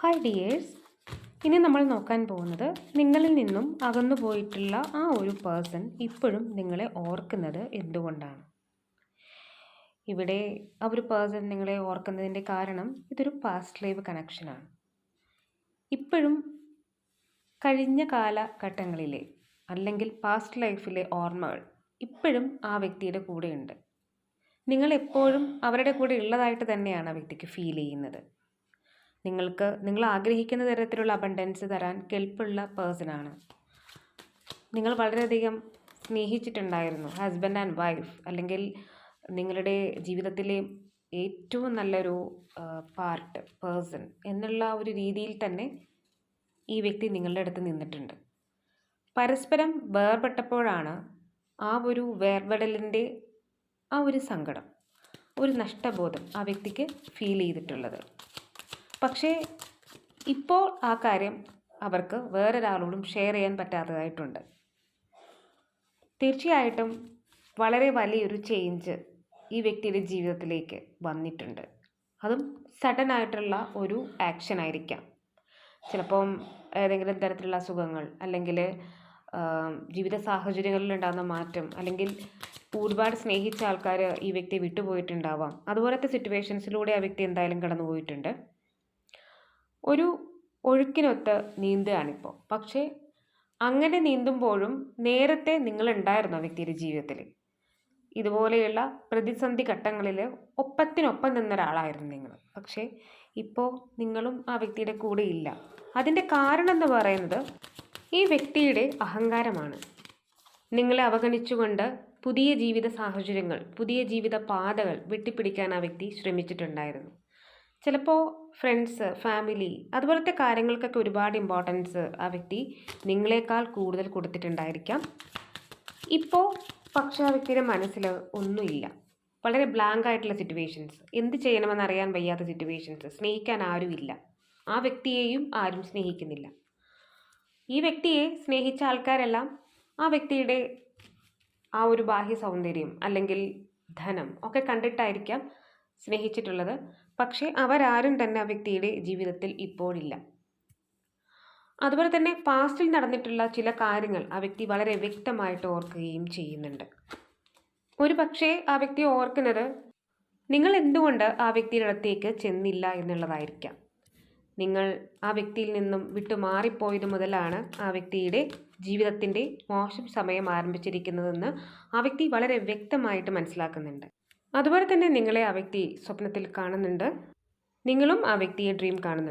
Hi dears ഇനി നമ്മൾ നോക്കാൻ പോകുന്നത് നിങ്ങളിൽ നിന്നും അകന്നു പോയിട്ടുള്ള ആ ഒരു പേഴ്സൺ ഇപ്പോഴും നിങ്ങളെ ഓർക്കുന്നത് എന്തുകൊണ്ടാണ്? ഇവിടെ ആ ഒരു പേഴ്സൺ നിങ്ങളെ ഓർക്കുന്നതിന്റെ കാരണം ഇതൊരു പാസ്റ്റ് ലൈവ് കണക്ഷനാണ് ഇപ്പോഴും കഴിഞ്ഞ കാലഘട്ടങ്ങളിലെ അല്ലെങ്കിൽ പാസ്റ്റ് ലൈഫിലെ ഓർമ്മകൾ ഇപ്പോഴും ആ വ്യക്തിയുടെ കൂടെയുണ്ട്. നിങ്ങൾ എപ്പോഴും അവരുടെ കൂടെ ഉള്ളതായിട്ട് തന്നെയാണ് ആ വ്യക്തിക്ക് ഫീൽ ചെയ്യുന്നത്. നിങ്ങൾക്ക് നിങ്ങൾ ആഗ്രഹിക്കുന്ന തരത്തിലുള്ള അബണ്ടൻസ് തരാൻ കെൽപ്പുള്ള പേഴ്സണാണ് നിങ്ങൾ വളരെയധികം സ്നേഹിച്ചിട്ടുണ്ടായിരുന്നു ഹസ്ബൻഡ് ആൻഡ് വൈഫ് അല്ലെങ്കിൽ നിങ്ങളുടെ ജീവിതത്തിലെ ഏറ്റവും നല്ലൊരു പാർട്ട് പേഴ്സൺ എന്നുള്ള ഒരു രീതിയിൽ തന്നെ ഈ വ്യക്തി നിങ്ങളുടെ അടുത്ത് നിന്നിട്ടുണ്ട്. പരസ്പരം വേർപെട്ടപ്പോഴാണ് ആ ഒരു വേർപെടലിന്റെ ആ ഒരു സങ്കടം ഒരു നഷ്ടബോധം ആ വ്യക്തിക്ക് ഫീൽ ചെയ്തിട്ടുള്ളത്. പക്ഷേ ഇപ്പോൾ ആ കാര്യം അവർക്ക് വേറൊരാളോടും ഷെയർ ചെയ്യാൻ പറ്റാത്തതായിട്ടുണ്ട്. തീർച്ചയായിട്ടും വളരെ വലിയൊരു ചേഞ്ച് ഈ വ്യക്തിയുടെ ജീവിതത്തിലേക്ക് വന്നിട്ടുണ്ട്. അതും സഡൻ ആയിട്ടുള്ള ഒരു ആക്ഷൻ ആയിരിക്കാം. ചിലപ്പം ഏതെങ്കിലും തരത്തിലുള്ള അസുഖങ്ങൾ അല്ലെങ്കിൽ ജീവിത സാഹചര്യങ്ങളിൽ ഉണ്ടാകുന്ന മാറ്റം അല്ലെങ്കിൽ ഒരുപാട് സ്നേഹിച്ച ആൾക്കാർ ഈ വ്യക്തിയെ വിട്ടുപോയിട്ടുണ്ടാവാം. അതുപോലത്തെ സിറ്റുവേഷൻസിലൂടെ ആ വ്യക്തി എന്തായാലും കടന്നു പോയിട്ടുണ്ട് ഒരു ഒഴുക്കിനൊത്ത് നീന്തുകയാണിപ്പോൾ പക്ഷേ അങ്ങനെ നീന്തുമ്പോഴും നേരത്തെ നിങ്ങളുണ്ടായിരുന്നു ആ വ്യക്തിയുടെ ജീവിതത്തിൽ ഇതുപോലെയുള്ള പ്രതിസന്ധി ഘട്ടങ്ങളിൽ ഒപ്പത്തിനൊപ്പം നിന്ന ഒരാളായിരുന്നു നിങ്ങൾ. പക്ഷേ ഇപ്പോൾ നിങ്ങളും ആ വ്യക്തിയുടെ കൂടെ ഇല്ല. അതിന്റെ കാരണം എന്ന് പറയുന്നത് ഈ വ്യക്തിയുടെ അഹങ്കാരമാണ്. നിങ്ങളെ അവഗണിച്ചുകൊണ്ട് പുതിയ ജീവിത സാഹചര്യങ്ങൾ പുതിയ ജീവിത പാതകൾ വെട്ടിപ്പിടിക്കാൻ ആ വ്യക്തി ശ്രമിച്ചിട്ടുണ്ടായിരുന്നു. ചിലപ്പോൾ ഫ്രണ്ട്സ് ഫാമിലി അതുപോലത്തെ കാര്യങ്ങൾക്കൊക്കെ ഒരുപാട് ഇമ്പോർട്ടൻസ് ആ വ്യക്തി നിങ്ങളെക്കാൾ കൂടുതൽ കൊടുത്തിട്ടുണ്ടായിരിക്കാം. ഇപ്പോൾ പക്ഷേ ആ വ്യക്തിയുടെ മനസ്സിൽ ഒന്നുമില്ല. വളരെ ബ്ലാങ്ക് ആയിട്ടുള്ള സിറ്റുവേഷൻസ് എന്ത് ചെയ്യണമെന്ന് അറിയാൻ വയ്യാത്ത സിറ്റുവേഷൻസ് സ്നേഹിക്കാൻ ആരുമില്ല ആ വ്യക്തിയെയും ആരും സ്നേഹിക്കുന്നില്ല. ഈ വ്യക്തിയെ സ്നേഹിച്ച ആൾക്കാരെല്ലാം ആ വ്യക്തിയുടെ ആ ഒരു ബാഹ്യ സൗന്ദര്യം അല്ലെങ്കിൽ ധനം ഒക്കെ കണ്ടിട്ടായിരിക്കാം സ്നേഹിച്ചിട്ടുള്ളത്. പക്ഷേ അവരാരും തന്നെ ആ വ്യക്തിയുടെ ജീവിതത്തിൽ ഇപ്പോഴില്ല. അതുപോലെ തന്നെ പാസ്റ്റിൽ നടന്നിട്ടുള്ള ചില കാര്യങ്ങൾ ആ വ്യക്തി വളരെ വ്യക്തമായിട്ട് ഓർക്കുകയും ചെയ്യുന്നുണ്ട്. ഒരു പക്ഷേ ആ വ്യക്തി ഓർക്കുന്നത് നിങ്ങൾ എന്തുകൊണ്ട് ആ വ്യക്തിയുടെ അടുത്തേക്ക് ചെന്നില്ല എന്നുള്ളതായിരിക്കാം. നിങ്ങൾ ആ വ്യക്തിയിൽ നിന്നും വിട്ടുമാറിപ്പോയത് മുതലാണ് ആ വ്യക്തിയുടെ ജീവിതത്തിന്റെ മോശം സമയം ആരംഭിച്ചിരിക്കുന്നതെന്ന് ആ വ്യക്തി വളരെ വ്യക്തമായിട്ട് മനസ്സിലാക്കുന്നുണ്ട്. അതുപോലെ തന്നെ നിങ്ങളെ ആ വ്യക്തി സ്വപ്നത്തിൽ കാണുന്നുണ്ട്. നിങ്ങളും ആ വ്യക്തിയെ ഡ്രീം കാണുന്നുണ്ട്.